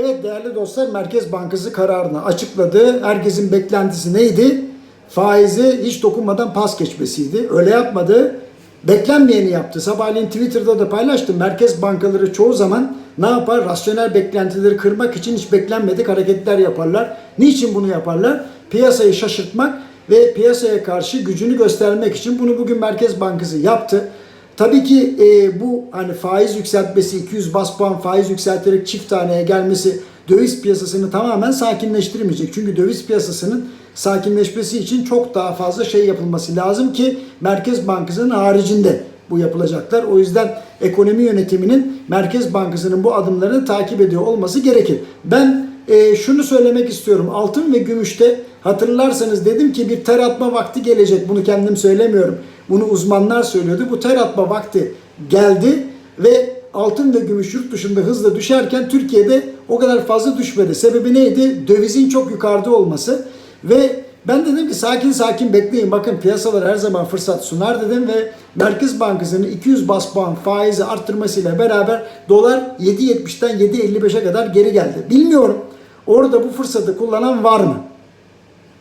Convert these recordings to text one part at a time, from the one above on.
Evet değerli dostlar Merkez Bankası kararını açıkladı. Herkesin beklentisi neydi? Faizi hiç dokunmadan pas geçmesiydi. Öyle yapmadı. Beklenmeyeni yaptı. Sabahleyin Twitter'da da paylaştım. Merkez bankaları çoğu zaman ne yapar? Rasyonel beklentileri kırmak için hiç beklenmedik hareketler yaparlar. Niçin bunu yaparlar? Piyasayı şaşırtmak ve piyasaya karşı gücünü göstermek için bunu bugün Merkez Bankası yaptı. Tabii ki e, bu hani faiz yükseltmesi 200 bas puan faiz yükselterek çift taneye gelmesi döviz piyasasını tamamen sakinleştirmeyecek. Çünkü döviz piyasasının sakinleşmesi için çok daha fazla şey yapılması lazım ki Merkez Bankası'nın haricinde bu yapılacaklar. O yüzden ekonomi yönetiminin Merkez Bankası'nın bu adımlarını takip ediyor olması gerekir. Ben e, şunu söylemek istiyorum. Altın ve gümüşte hatırlarsanız dedim ki bir ter atma vakti gelecek. Bunu kendim söylemiyorum. Bunu uzmanlar söylüyordu. Bu ter atma vakti geldi ve altın ve gümüş yurt dışında hızla düşerken Türkiye'de o kadar fazla düşmedi. Sebebi neydi? Dövizin çok yukarıda olması ve ben dedim ki sakin sakin bekleyin. Bakın piyasalar her zaman fırsat sunar dedim ve Merkez Bankası'nın 200 bas puan faizi arttırmasıyla beraber dolar 7.70'den 7.55'e kadar geri geldi. Bilmiyorum orada bu fırsatı kullanan var mı?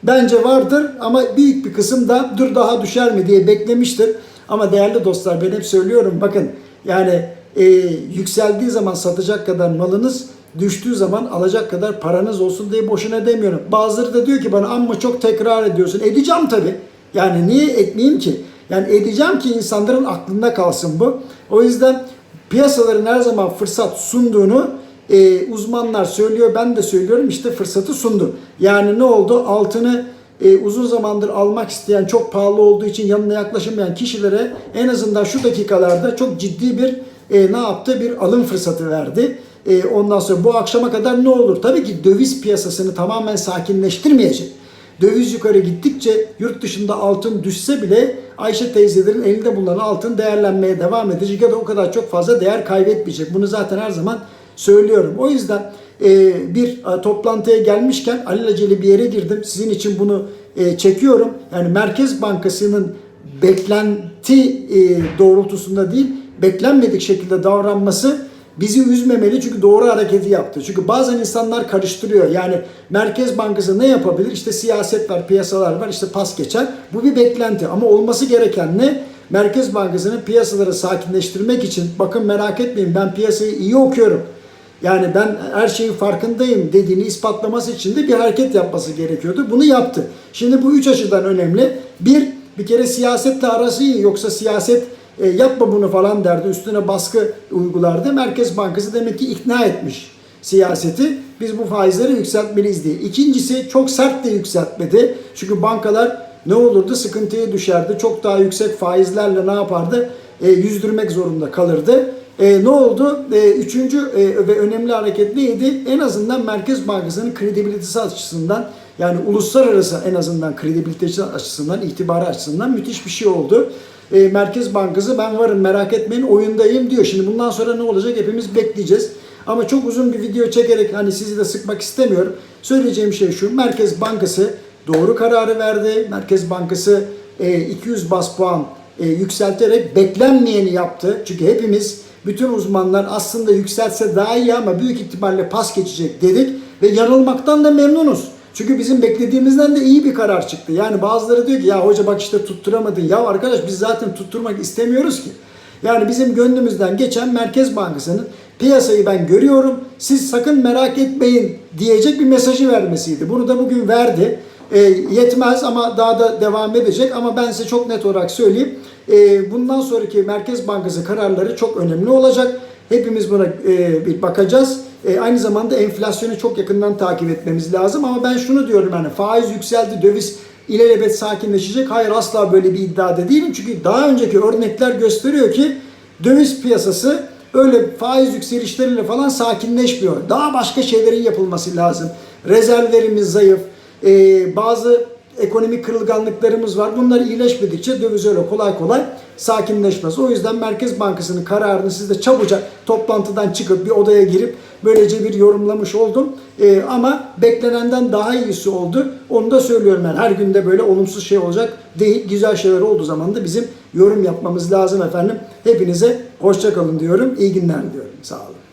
Bence vardır ama büyük bir kısım da dur daha düşer mi diye beklemiştir. Ama değerli dostlar ben hep söylüyorum bakın yani e, yükseldiği zaman satacak kadar malınız düştüğü zaman alacak kadar paranız olsun diye boşuna demiyorum. Bazıları da diyor ki bana amma çok tekrar ediyorsun. Edeceğim tabi. Yani niye etmeyeyim ki? Yani edeceğim ki insanların aklında kalsın bu. O yüzden piyasaların her zaman fırsat sunduğunu e, uzmanlar söylüyor. Ben de söylüyorum işte fırsatı sundu. Yani ne oldu? Altını e, uzun zamandır almak isteyen, çok pahalı olduğu için yanına yaklaşamayan kişilere en azından şu dakikalarda çok ciddi bir e, ne yaptı? Bir alım fırsatı verdi. E, ondan sonra bu akşama kadar ne olur? Tabii ki döviz piyasasını tamamen sakinleştirmeyecek. Döviz yukarı gittikçe yurt dışında altın düşse bile Ayşe teyzelerin elinde bulunan altın değerlenmeye devam edecek ya da o kadar çok fazla değer kaybetmeyecek. Bunu zaten her zaman söylüyorum. O yüzden e, bir e, toplantıya gelmişken alelacele bir yere girdim. Sizin için bunu e, çekiyorum. Yani Merkez Bankası'nın beklenti e, doğrultusunda değil, beklenmedik şekilde davranması bizi üzmemeli çünkü doğru hareketi yaptı. Çünkü bazen insanlar karıştırıyor. Yani Merkez Bankası ne yapabilir? İşte siyaset var, piyasalar var, işte pas geçer. Bu bir beklenti ama olması gereken ne? Merkez Bankası'nın piyasaları sakinleştirmek için bakın merak etmeyin ben piyasayı iyi okuyorum. Yani ben her şeyin farkındayım dediğini ispatlaması için de bir hareket yapması gerekiyordu. Bunu yaptı. Şimdi bu üç açıdan önemli. Bir, bir kere siyasetle arası iyi. Yoksa siyaset e, yapma bunu falan derdi. Üstüne baskı uygulardı. Merkez Bankası demek ki ikna etmiş siyaseti. Biz bu faizleri yükseltmeliyiz diye. İkincisi çok sert de yükseltmedi. Çünkü bankalar ne olurdu? Sıkıntıya düşerdi. Çok daha yüksek faizlerle ne yapardı? E, yüzdürmek zorunda kalırdı. E, ne oldu? E, üçüncü e, ve önemli hareket neydi? En azından Merkez Bankası'nın kredibilitesi açısından yani uluslararası en azından kredibilitesi açısından, itibarı açısından müthiş bir şey oldu. E, Merkez Bankası ben varım merak etmeyin oyundayım diyor. Şimdi bundan sonra ne olacak hepimiz bekleyeceğiz. Ama çok uzun bir video çekerek hani sizi de sıkmak istemiyorum. Söyleyeceğim şey şu. Merkez Bankası doğru kararı verdi. Merkez Bankası e, 200 bas puan e, yükselterek beklenmeyeni yaptı. Çünkü hepimiz bütün uzmanlar aslında yükselse daha iyi ama büyük ihtimalle pas geçecek dedik ve yanılmaktan da memnunuz. Çünkü bizim beklediğimizden de iyi bir karar çıktı. Yani bazıları diyor ki ya hoca bak işte tutturamadın. Ya arkadaş biz zaten tutturmak istemiyoruz ki. Yani bizim gönlümüzden geçen Merkez Bankası'nın piyasayı ben görüyorum. Siz sakın merak etmeyin diyecek bir mesajı vermesiydi. Bunu da bugün verdi. E, yetmez ama daha da devam edecek. Ama ben size çok net olarak söyleyeyim. E, bundan sonraki Merkez Bankası kararları çok önemli olacak. Hepimiz buna e, bir bakacağız. E, aynı zamanda enflasyonu çok yakından takip etmemiz lazım. Ama ben şunu diyorum yani faiz yükseldi, döviz ilelebet sakinleşecek. Hayır asla böyle bir iddiada değilim. Çünkü daha önceki örnekler gösteriyor ki döviz piyasası öyle faiz yükselişleriyle falan sakinleşmiyor. Daha başka şeylerin yapılması lazım. Rezervlerimiz zayıf. Ee, bazı ekonomik kırılganlıklarımız var. Bunlar iyileşmedikçe döviz öyle kolay kolay sakinleşmez. O yüzden Merkez Bankası'nın kararını siz de çabucak toplantıdan çıkıp bir odaya girip böylece bir yorumlamış oldum. Ee, ama beklenenden daha iyisi oldu. Onu da söylüyorum ben. Her günde böyle olumsuz şey olacak değil. Güzel şeyler olduğu zaman da bizim yorum yapmamız lazım efendim. Hepinize hoşça kalın diyorum. İyi günler diyorum. Sağ olun.